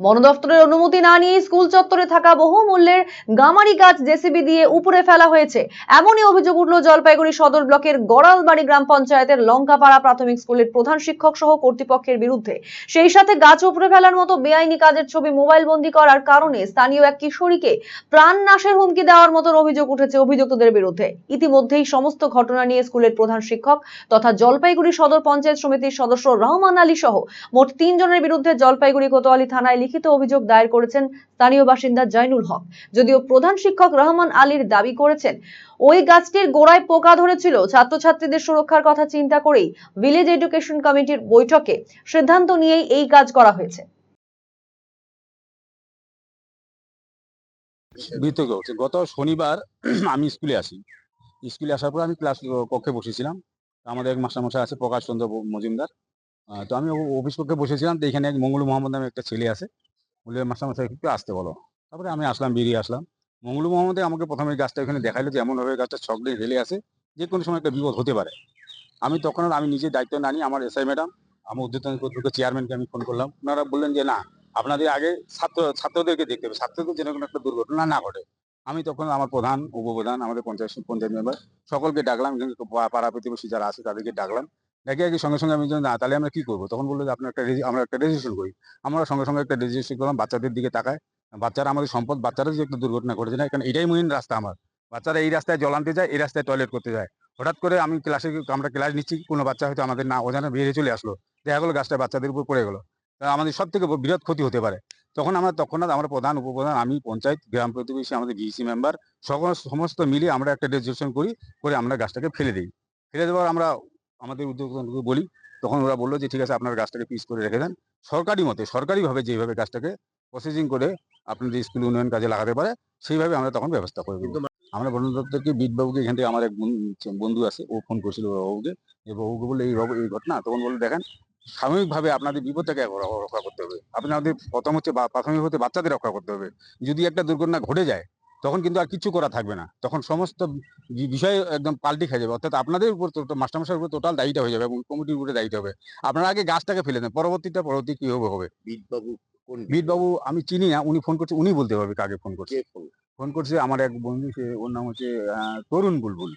বন দফতরের অনুমতি না নিয়ে স্কুল চত্বরে থাকা বহুমূল্যের গামারি গাছ জেসিবি দিয়ে উপরে ফেলা হয়েছে। এমনই অভিযোগ উঠল জলপাইগুড়ি সদর ব্লকের গড়ালবাড়ি গ্রাম পঞ্চায়েতের লঙ্কাপাড়া প্রাথমিক স্কুলের প্রধান শিক্ষক সহ কর্তৃপক্ষের বিরুদ্ধে। সেই সাথে গাছ উপরে ফেলার মতো বেআইনি কাজের ছবি মোবাইল বন্দী করার কারণে স্থানীয় এক কিশোরীকে প্রাণ নাশের হুমকি দেওয়ার মতো অভিযোগ উঠেছে অভিযুক্তদের বিরুদ্ধে। ইতিমধ্যেই সমস্ত ঘটনা নিয়ে স্কুলের প্রধান শিক্ষক তথা জলপাইগুড়ি সদর পঞ্চায়েত সমিতির সদস্য রহমান আলী সহ মোট তিনজনের বিরুদ্ধে জলপাইগুড়ি কোতোয়ালি থানায় লিখিত অভিযোগ দায়ের করেছেন স্থানীয় বাসিন্দা জয়নুল হক। যদিও প্রধান শিক্ষক রহমান আলীর দাবি করেছেন, ওই গাছটির গোড়ায় পোকা ধরেছিল। ছাত্রছাত্রীদের সুরক্ষার কথা চিন্তা করেই ভিলেজ এডুকেশন কমিটির বৈঠকে সিদ্ধান্ত নিয়েই এই কাজ করা হয়েছে। গত শনিবার আমি স্কুলে আসি। স্কুলে আসার পর আমি ক্লাস কক্ষে বসেছিলাম। আমাদের এক মাস্টারমশাই আছে প্রকাশ চন্দ্র মজুমদার তো আমি অফিস কক্ষে বসেছিলাম। তো এখানে এক মঙ্গলু মোহাম্মদ নামে একটা ছেলে আছে। বলে মাস্টারমশাই একটু আসতে বলো। তারপরে আমি আসলাম, বেরিয়ে আসলাম। মঙ্গলু মোহাম্মদে আমাকে প্রথমে গাছটা ওখানে দেখাইলো যে এমনভাবে গাছটা ছক দিয়ে ঢেলে আছে, যে কোনো সময় একটা বিপদ হতে পারে। আমি তখন আমি নিজে দায়িত্ব না নিয়ে আমার এসআই ম্যাডাম, আমার উদ্যোতন কর্তৃপক্ষ চেয়ারম্যানকে আমি ফোন করলাম। ওনারা বললেন যে, না, আপনাদের আগে ছাত্র, ছাত্রদেরকে দেখতে হবে। ছাত্রদের যেন কোনো একটা দুর্ঘটনা না ঘটে। আমি তখন আমার প্রধান, উপপ্রধান, আমাদের পঞ্চায়েত পঞ্চায়েত মেম্বার সকলকে ডাকলাম। পাড়া প্রতিবেশী যারা আছে তাদেরকে ডাকলাম। ডেকে আগে সঙ্গে সঙ্গে আমি বললাম, না তাহলে আমরা কি করব? তখন বলল যে আপনার একটা আমরা একটা রেজিস্ট্রেশন করি। আমরা সঙ্গে সঙ্গে একটা রেজিস্ট্রেশন করলাম বাচ্চাদের দিকে তাকায়। বাচ্চারা আমাদের সম্পদ বাচ্চারা যে একটা দুর্ঘটনা ঘটেছে না কারণ এটাই মেইন রাস্তা আমার। বাচ্চারা এই রাস্তায় জল আনতে যায় এই রাস্তায় টয়লেট করতে যায়। হঠাৎ করে আমি ক্লাসে আমরা ক্লাস নিচ্ছি কোনো বাচ্চা হয়তো আমাদের না অজানা বেরিয়ে চলে আসলো। দেখা গেলো গাছটা বাচ্চাদের উপর পড়ে গেলো। আমাদের সব থেকে বৃহৎ ক্ষতি হতে পারে। তখন আমরা তৎক্ষণাৎ আমরা প্রধান উপপ্রধান আমি পঞ্চায়েত গ্রাম প্রতিবেশী আমাদের ভিসি মেম্বার সকল সমস্ত মিলে আমরা একটা রেজিস্ট্রেশন করি করে আমরা গাছটাকে ফেলে দিই। ফেলে দেওয়ার আমরা আমাদের উদ্যোগকে বলি, তখন ওরা বলল যে, ঠিক আছে, আপনার গাছটাকে পিস করে রেখে দেন। সরকারি মতে, সরকারিভাবে যেভাবে গাছটাকে প্রসেসিং করে আপনাদের স্কুল উন্নয়ন কাজে লাগাতে পারে, সেইভাবে আমরা তখন ব্যবস্থা করে দেবো। আমরা বন দপ্তরকে বিটবাবুকে, এখান থেকে আমার এক বন্ধু- আছে, ও ফোন করেছিল বাবুকে। এই বাবুকে বলল, এই এই ঘটনা। তখন বলল, দেখেন, সাময়িকভাবে আপনাদের বিপদ থেকে রক্ষা করতে হবে। আপনাদের প্রথম হচ্ছে প্রাথমিক হতে বাচ্চাদের রক্ষা করতে হবে। যদি একটা দুর্ঘটনা ঘটে যায় তখন কিন্তু আর কিছু করা থাকবে না। তখন সমস্ত বিষয় একদম পাল্টি খেয়ে যাবে। অর্থাৎ আপনাদের উপর মাস্টারমশার উপর টোটাল দায়িত্ব হয়ে যাবে এবং কমিটির উপরে দায়িত্ব হবে। আপনারা আগে গাছটাকে ফেলে দেন। পরবর্তীটা পরবর্তী কি হবে হবে? কোন আমি চিনি না উনি ফোন করছে উনি বলতে পারবে কাকে ফোন করছে। ফোন ফোন করছে আমার এক বন্ধু সে ওর নাম হচ্ছে তরুণ বুলবুল।